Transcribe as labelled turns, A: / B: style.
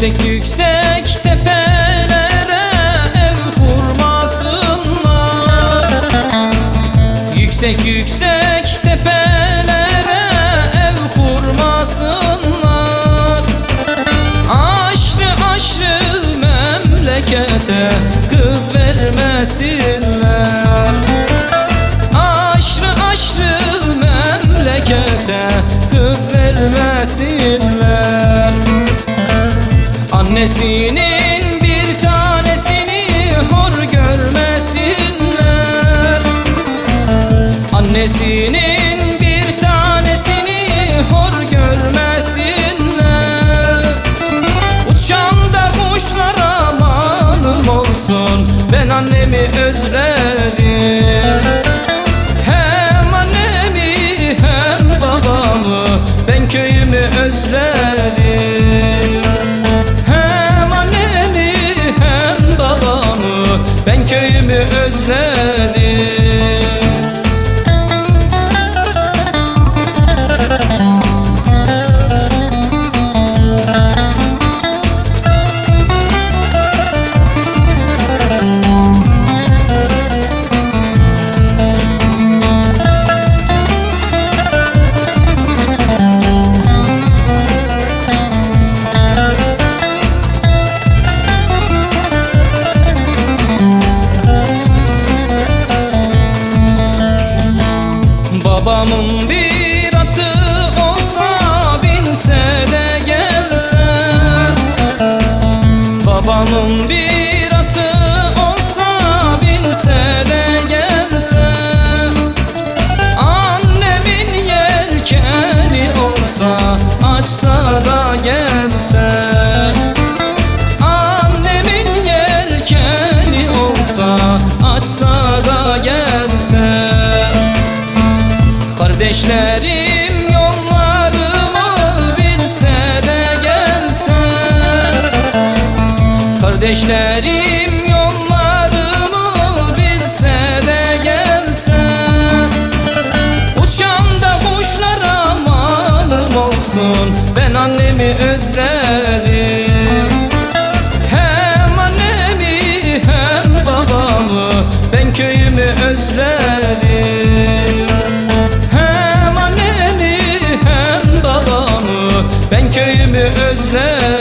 A: Yüksek yüksek tepelere ev kurmasınlar. Yüksek yüksek tepelere ev kurmasınlar. Aşrı aşrı memlekete kız vermesinler. Aşrı aşrı memlekete kız vermesinler Annesinin bir tanesini hor görmesinler. Annesinin bir tanesini hor görmesinler. Uçan da kuşlara amanım olsun Ben annemi özledim Babamın bir atı olsa binse de gelse. Babamın bir Kardeşlerim yollarımı bilse de gelse. Kardeşlerim yollarımı bilse de gelse. Uçan da kuşlara amanım olsun Ben annemi özledim. Hem annemi hem babamı Ben köyümü özledim seni